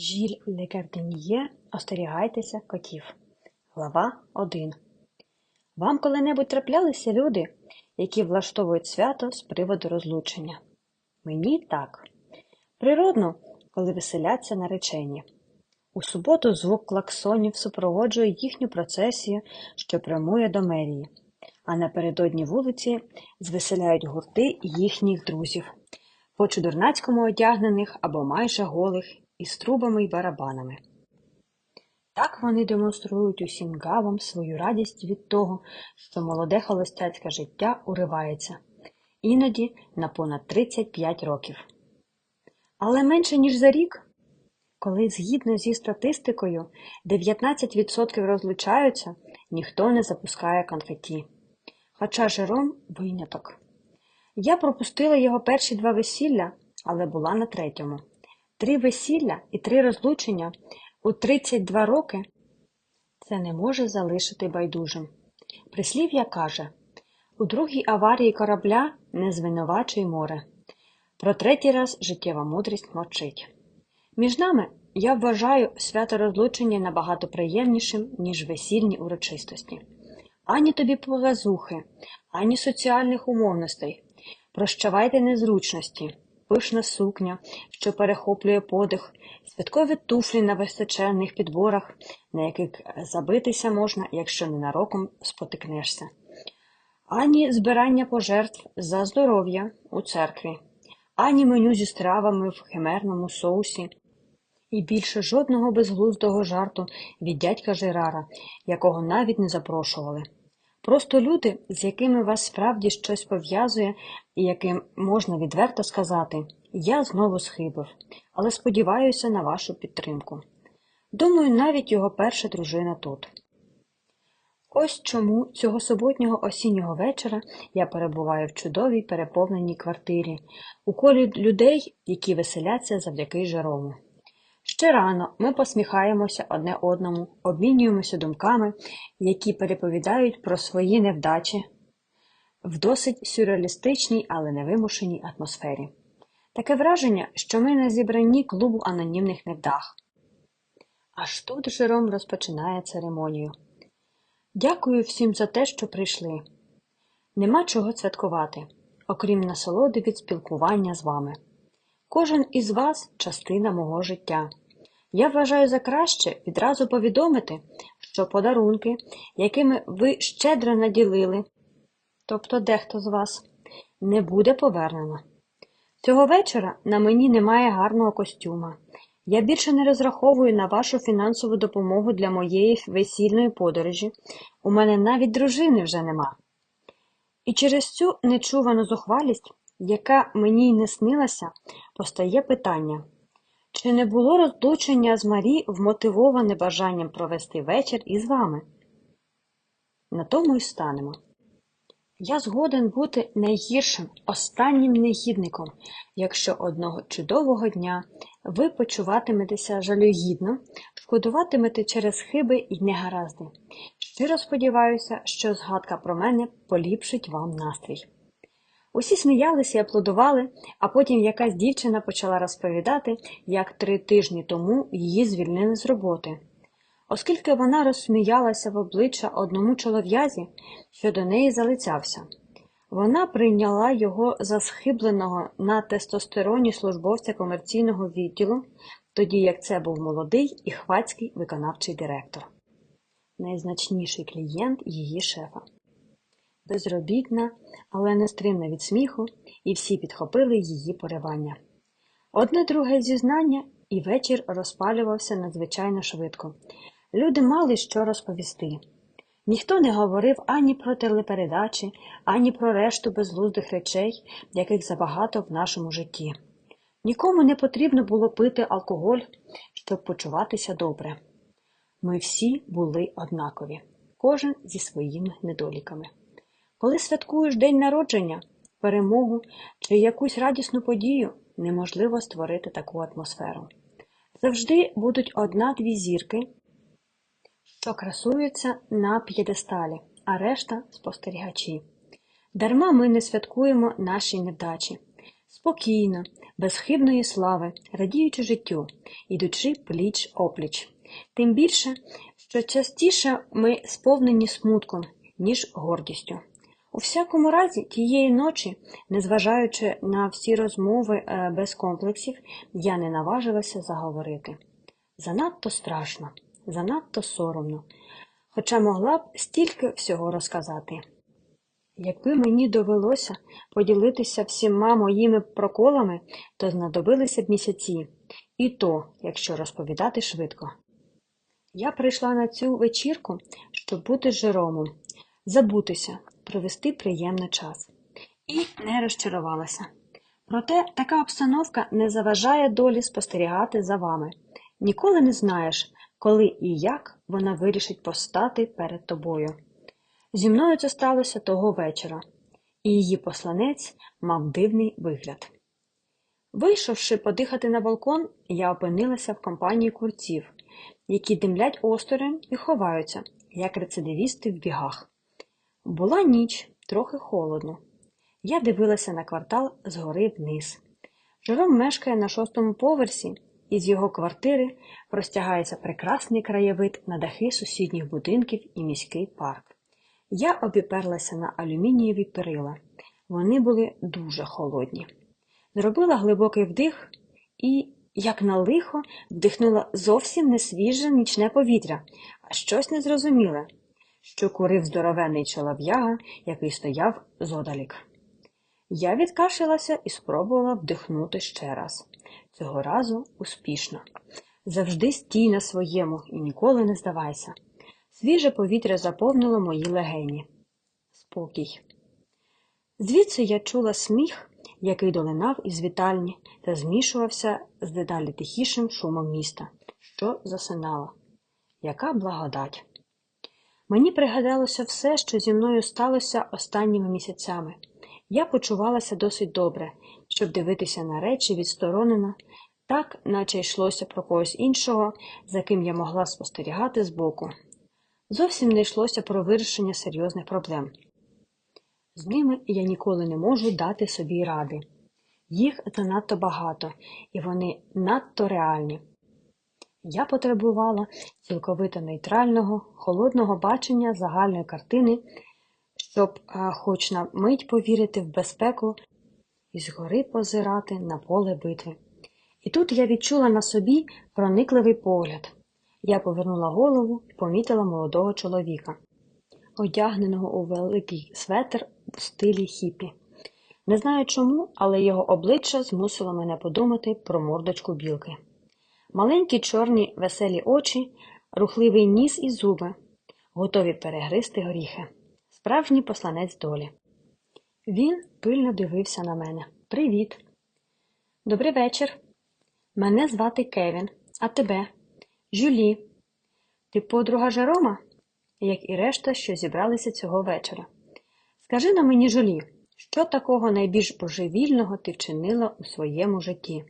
Жіль Лекарден'є «Остерігайтеся котів». Глава 1. Вам коли-небудь траплялися люди, які влаштовують свято з приводу розлучення? Мені так. Природно, коли веселяться наречені. У суботу звук клаксонів супроводжує їхню процесію, що прямує до мерії, а напередодні вулиці звеселяють гурти їхніх друзів, по чудернацькому одягнених або майже голих, із трубами й барабанами. Так вони демонструють усім гавам свою радість від того, що молоде холостяцьке життя уривається, іноді на понад 35 років. Але менше ніж за рік, коли згідно зі статистикою 19% розлучаються, ніхто не запускає конфетті. Хоча Жером виняток. Я пропустила його перші два весілля, але була на третьому. Три весілля і три розлучення у 32 роки це не може залишити байдужим. Прислів'я каже у другій аварії корабля не звинувачуй море. Про третій раз життєва мудрість мовчить. Між нами я вважаю свято розлучення набагато приємнішим, ніж весільні урочистості. Ані тобі показухи, ані соціальних умовностей. Прощавайте незручності, пишна сукня, що перехоплює подих, святкові туфлі на височенних підборах, на яких забитися можна, якщо ненароком спотикнешся, ані збирання пожертв за здоров'я у церкві, ані меню зі стравами в химерному соусі, і більше жодного безглуздого жарту від дядька Жерара, якого навіть не запрошували. Просто люди, з якими вас справді щось пов'язує, і яким можна відверто сказати Я знову схибив, але сподіваюся на вашу підтримку. Думаю, навіть його перша дружина тут. Ось чому цього суботнього осіннього вечора я перебуваю в чудовій переповненій квартирі, у колі людей, які веселяться завдяки Жерому. Ще рано ми посміхаємося одне одному, обмінюємося думками, які переповідають про свої невдачі в досить сюрреалістичній, але невимушеній атмосфері. Таке враження, що ми на зібранні клубу анонімних невдах. Аж тут Жером розпочинає церемонію. Дякую всім за те, що прийшли. Нема чого святкувати, окрім насолоди від спілкування з вами. Кожен із вас частина мого життя. Я вважаю за краще відразу повідомити, що подарунки, якими ви щедро наділили, тобто дехто з вас, не буде повернено. Цього вечора на мені немає гарного костюма. Я більше не розраховую на вашу фінансову допомогу для моєї весільної подорожі. У мене навіть дружини вже нема. І через цю нечувану зухвалість, яка мені й не снилася, постає питання. Чи не було розлучення з Марі вмотивоване бажанням провести вечір із вами? На тому й станемо. Я згоден бути найгіршим, останнім негідником, якщо одного чудового дня ви почуватиметеся жалюгідно, шкодуватимете через хиби і негаразди. Щиро сподіваюся, що згадка про мене поліпшить вам настрій. Усі сміялися і аплодували, а потім якась дівчина почала розповідати, як три тижні тому її звільнили з роботи. Оскільки вона розсміялася в обличчя одному чолов'язі, що до неї залицявся. Вона прийняла його за схибленого на тестостероні службовця комерційного відділу, тоді як це був молодий і хвацький виконавчий директор, найзначніший клієнт її шефа безробітна, але не стримна від сміху, і всі підхопили її поривання. Одне друге зізнання, і вечір розпалювався надзвичайно швидко. Люди мали що розповісти. Ніхто не говорив ані про телепередачі, ані про решту безглуздих речей, яких забагато в нашому житті. Нікому не потрібно було пити алкоголь, щоб почуватися добре. Ми всі були однакові, кожен зі своїми недоліками. Коли святкуєш день народження, перемогу чи якусь радісну подію, неможливо створити таку атмосферу. Завжди будуть одна-дві зірки, що красуються на п'єдесталі, а решта спостерігачі. Дарма ми не святкуємо наші невдачі. спокійно, без хибної слави, радіючи життю, ідучи пліч опліч. Тим більше, що частіше ми сповнені смутком, ніж гордістю. У всякому разі, тієї ночі, незважаючи на всі розмови е, без комплексів, я не наважилася заговорити. Занадто страшно, занадто соромно, хоча могла б стільки всього розказати. Якби мені довелося поділитися всіма моїми проколами, то знадобилися б місяці, і то, якщо розповідати швидко. Я прийшла на цю вечірку, щоб бути Жеромом, забутися, провести приємний час. І не розчарувалася. Проте така обстановка не заважає долі спостерігати за вами. Ніколи не знаєш, коли і як вона вирішить постати перед тобою. Зі мною це сталося того вечора, і її посланець мав дивний вигляд. Вийшовши подихати на балкон, я опинилася в компанії курців, які димлять осторонь і ховаються, як рецидивісти в бігах. Була ніч, трохи холодно. Я дивилася на квартал згори вниз. Жером мешкає на шостому поверсі, і з його квартири простягається прекрасний краєвид на дахи сусідніх будинків і міський парк. Я обіперлася на алюмінієві перила. Вони були дуже холодні. Зробила глибокий вдих і, як на лихо, вдихнула зовсім не свіже нічне повітря, а щось незрозуміле, що курив здоровенний чолов'яга, який стояв зодалік. Я відкашлялася і спробувала вдихнути ще раз. Цього разу успішно. Завжди стій на своєму і ніколи не здавайся. Свіже повітря заповнило мої легені. Спокій. Звідси я чула сміх, який долинав із вітальні та змішувався з дедалі тихішим шумом міста, що засинало. Яка благодать! Мені пригадалося все, що зі мною сталося останніми місяцями. Я почувалася досить добре, щоб дивитися на речі відсторонено, так, наче йшлося про когось іншого, за ким я могла спостерігати збоку. Зовсім не йшлося про вирішення серйозних проблем. З ними я ніколи не можу дати собі ради. Їх занадто багато, і вони надто реальні. Я потребувала цілковито нейтрального, холодного бачення загальної картини, щоб хоч на мить повірити в безпеку і згори позирати на поле битви. І тут я відчула на собі проникливий погляд. Я повернула голову і помітила молодого чоловіка, одягненого у великий светр у стилі хіпі. Не знаю чому, але його обличчя змусило мене подумати про мордочку білки. Маленькі чорні веселі очі, рухливий ніс і зуби, готові перегризти горіхи. Справжній посланець долі. Він пильно дивився на мене. Привіт. Добрий вечір. Мене звати Кевін, а тебе? Жюлі. Ти подруга Жерома? Як і решта, що зібралися цього вечора. Скажи на мені, Жюлі, що такого найбільш божевільного ти вчинила у своєму житті?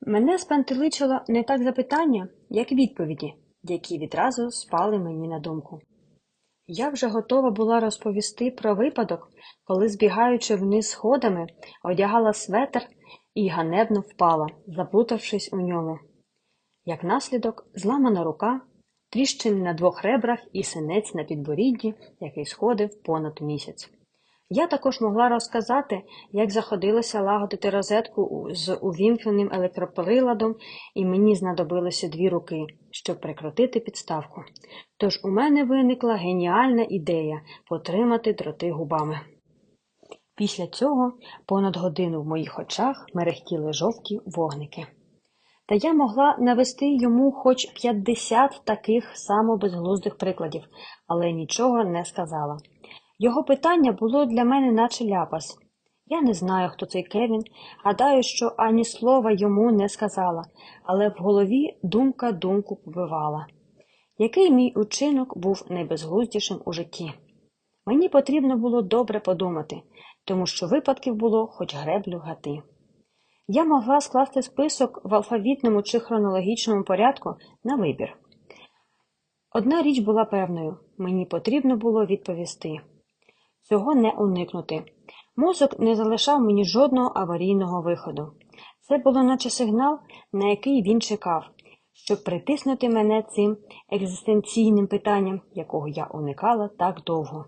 Мене спантеличило не так запитання, як відповіді, які відразу спали мені на думку. Я вже готова була розповісти про випадок, коли, збігаючи вниз сходами, одягала светр і ганебно впала, заплутавшись у ньому. Як наслідок, зламана рука, тріщин на двох ребрах і синець на підборідді, який сходив понад місяць. Я також могла розказати, як заходилася лагодити розетку з увімкненим електроприладом, і мені знадобилося дві руки, щоб прикрутити підставку. Тож у мене виникла геніальна ідея потримати дроти губами. Після цього понад годину в моїх очах мерехтіли жовті вогники. Та я могла навести йому хоч 50 таких само безглуздих прикладів, але нічого не сказала. Його питання було для мене наче ляпас. Я не знаю, хто цей Кевін, гадаю, що ані слова йому не сказала, але в голові думка думку побивала. Який мій учинок був найбезглуздішим у житті? Мені потрібно було добре подумати, тому що випадків було хоч греблю гати. Я могла скласти список в алфавітному чи хронологічному порядку на вибір. Одна річ була певною мені потрібно було відповісти. Цього не уникнути. Мозок не залишав мені жодного аварійного виходу. Це було наче сигнал, на який він чекав, щоб притиснути мене цим екзистенційним питанням, якого я уникала так довго.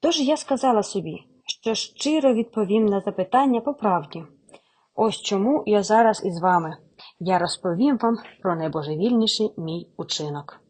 Тож я сказала собі, що щиро відповім на запитання по правді. Ось чому я зараз із вами. Я розповім вам про найбожевільніший мій учинок.